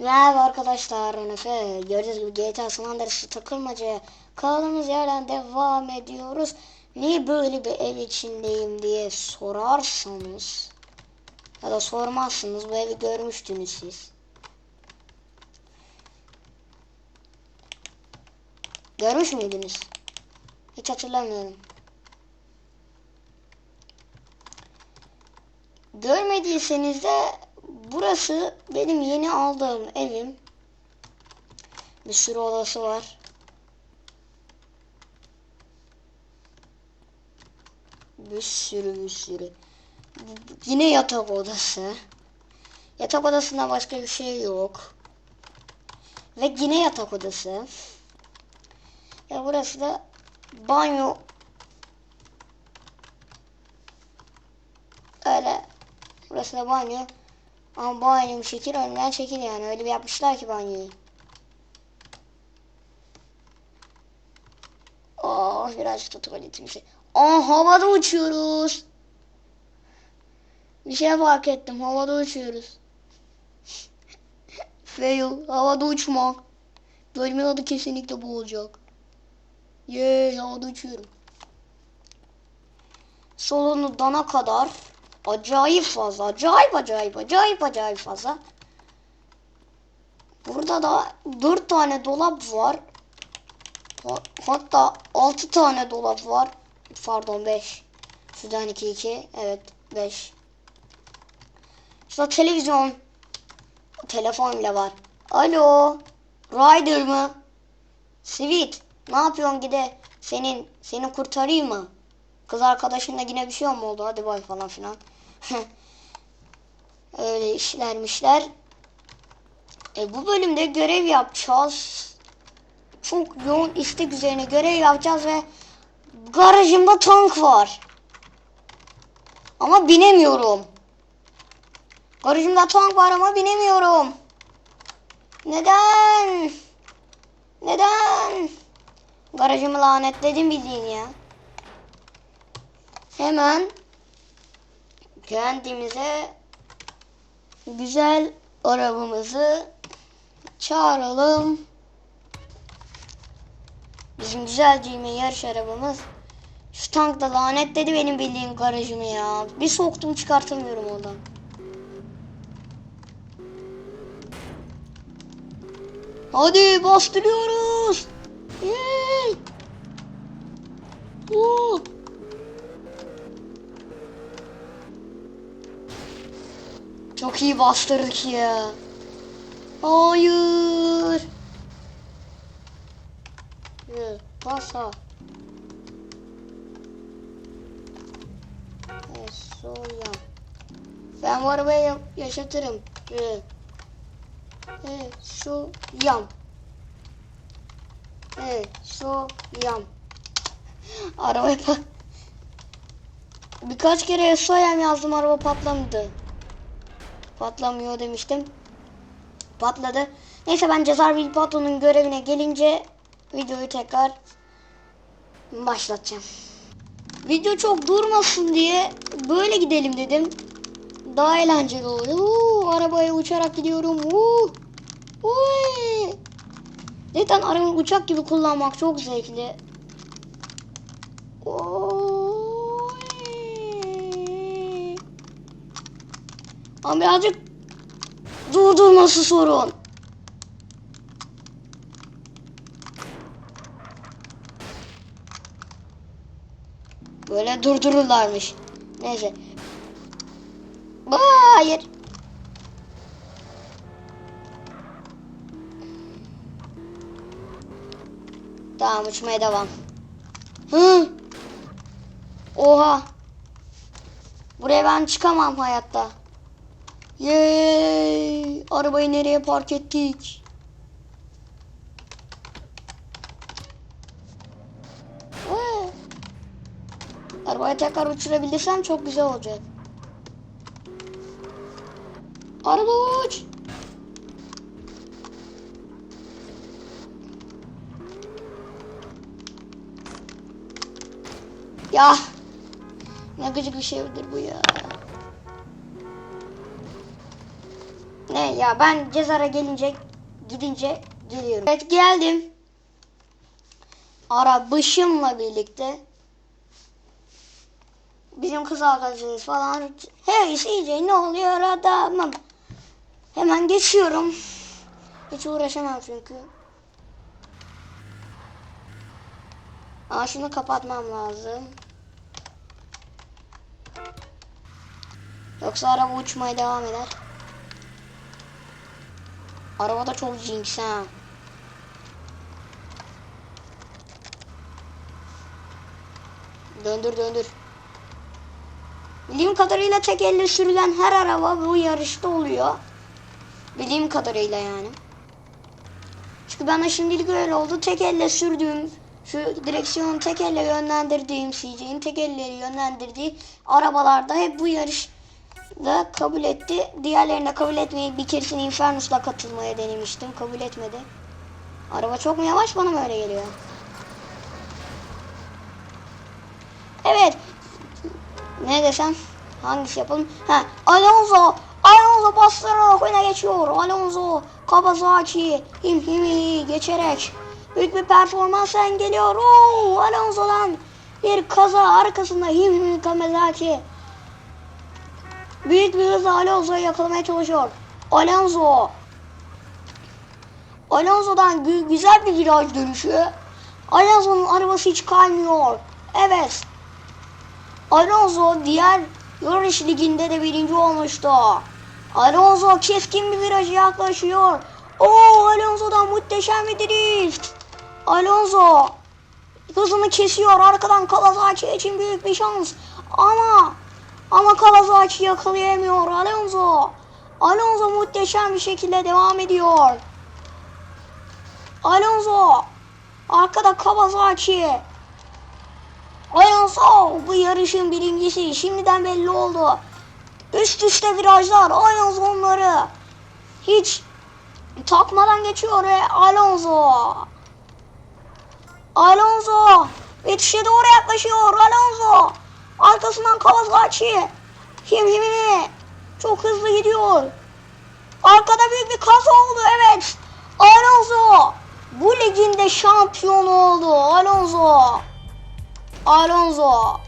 Merhaba arkadaşlar ben Efe. Gördüğünüz gibi GTA San Andreas'ı takılmacaya kaldığımız yerden devam ediyoruz. Niye böyle bir ev içindeyim diye sorarsanız ya da sormazsınız bu evi görmüştünüz siz. Görmüş müydünüz? Hiç hatırlamıyorum. Görmediyseniz de burası benim yeni aldığım evim. Bir sürü odası var. Bir sürü bir sürü. Yine yatak odası. Yatak odasında başka bir şey yok. Ve yine yatak odası. Ya burası da banyo. Öyle. Burası da banyo. Ama banyo şekil önden şekil yani. Öyle bir yapmışlar ki banyoyu. Oh birazcık da tuvaletimizi. Aa havada uçuyoruz. Bir şey fark ettim. Havada uçuyoruz. Fail. Havada uçmak. Bölümün adı kesinlikle bu olacak. Yeee havada uçuyorum. Solunu dana kadar acayip fazla. Acayip acayip acayip acayip fazla. Burada da 4 tane dolap var. Ha- Hatta 6 tane dolap var. Pardon 5. Şuradan 2 2. Evet 5. Şurada televizyon. Telefon bile var. Alo. Ryder mı? Sweet. Ne yapıyorsun gide? Senin seni kurtarayım mı? Kız arkadaşınla yine bir şey mi oldu? Hadi bay falan filan. Öyle işlermişler. E, bu bölümde görev yapacağız. Çok yoğun istek üzerine görev yapacağız ve garajımda tank var. Ama binemiyorum. Garajımda tank var ama binemiyorum. Neden? Neden? Garajımı lanetledim bildiğin ya. Hemen kendimize güzel arabamızı çağıralım. Bizim güzel cime yarış arabamız. Şu tank da lanetledi benim bildiğim garajımı ya. Bir soktum çıkartamıyorum oradan. Hadi bastırıyoruz. Yay! Oo! Çok iyi bastırdık ya. Hayır. Evet, pasa. Evet, soya. Ben bu arabayı ya- yaşatırım. Evet. Evet, şu yam. Evet, şu yam. Arabaya pat... Birkaç kere soyam yazdım araba patlamadı. Patlamıyor demiştim. Patladı. Neyse ben Cezar Vilpato'nun görevine gelince videoyu tekrar başlatacağım. Video çok durmasın diye böyle gidelim dedim. Daha eğlenceli oluyor. Uuu, arabaya uçarak gidiyorum. Uuu. Uuu. Zaten arabayı uçak gibi kullanmak çok zevkli. Ama birazcık durdurması sorun. Böyle durdururlarmış. Neyse. Hayır. Tamam uçmaya devam. Hı. Oha. Buraya ben çıkamam hayatta. Yay! Arabayı nereye park ettik? Ee, Arabayı tekrar uçurabilirsem çok güzel olacak. Araba uç! Ya! Ne gıcık bir şeydir bu ya. Ne ya ben Cezar'a gelince gidince geliyorum. Evet geldim. Arabışımla birlikte. Bizim kız arkadaşımız falan. Hey CJ ne oluyor adamım. Hemen geçiyorum. Hiç uğraşamam çünkü. Aa şunu kapatmam lazım. Yoksa araba uçmaya devam eder. Araba da çok jinx ha. Döndür döndür. Bildiğim kadarıyla tek elle sürülen her araba bu yarışta oluyor. Bildiğim kadarıyla yani. Çünkü bana şimdilik öyle oldu. Tek elle sürdüğüm, şu direksiyonu tek elle yönlendirdiğim CJ'in tek elleri yönlendirdiği arabalarda hep bu yarışda kabul etti. Diğerlerine kabul etmeyi bir keresinde Infernus'la katılmaya denemiştim. Kabul etmedi. Araba çok mu yavaş bana mı öyle geliyor? Evet. Ne desem? Hangisi yapalım? Ha, Alonso. Alonso bastırarak öne geçiyor. Alonso Kawasaki him himi geçerek büyük bir performans geliyor. Oo, Alonso'dan bir kaza arkasında him himi Kawasaki büyük bir hızla Alonso'yu yakalamaya çalışıyor. Alonso Alonso'dan gü- güzel bir viraj dönüşü. Alonso'nun arabası hiç kaymıyor. Evet. Alonso diğer yarış liginde de birinci olmuştu. Alonso keskin bir viraja yaklaşıyor. Oo Alonso'dan muhteşem bir drift. Alonso hızını kesiyor. Arkadan Kawasaki için büyük bir şans. Ama ama Kawasaki yakalayamıyor Alonso. Alonso muhteşem bir şekilde devam ediyor. Alonso arkada Kawasaki. Alonso bu yarışın birincisi şimdiden belli oldu. Üst üste virajlar Alonso onları hiç takmadan geçiyor ve Alonso. Alonso yetişe doğru yaklaşıyor Alonso. Arkasından Kawasaki. Him him him. Çok hızlı gidiyor. Arkada büyük bir kaza oldu evet. Alonso bu ligin de şampiyonu oldu Alonso. Alonso.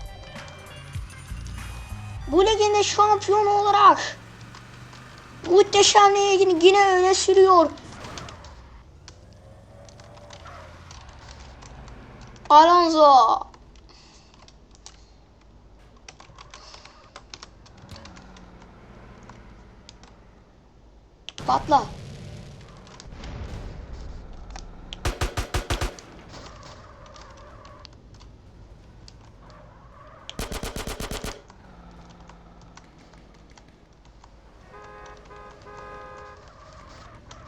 Bu ligin de şampiyonu olarak muhteşemliğini yine öne sürüyor. Alonso. Patla.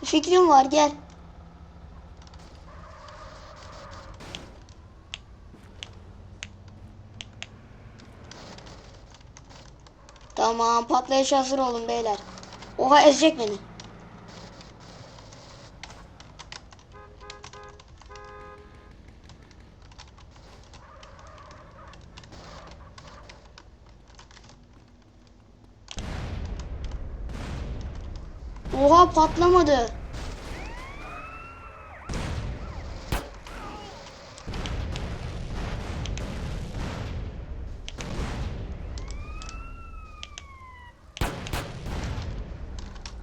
Fikrim var gel. Tamam patlayış hazır olun beyler. Oha ezecek beni. Patlamadı.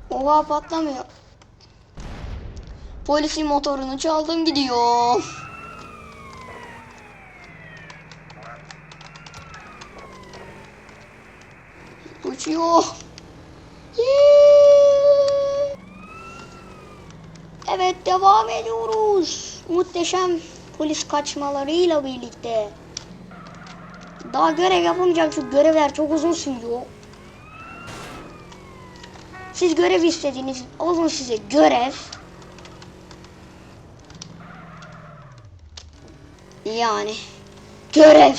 Oha patlamıyor. Polisin motorunu çaldım gidiyor. Uçuyor. Yee! Evet devam ediyoruz. Muhteşem polis kaçmalarıyla birlikte. Daha görev yapamayacağım çünkü görevler çok uzun sürüyor. Siz görev istediğiniz olun size görev. Yani görev.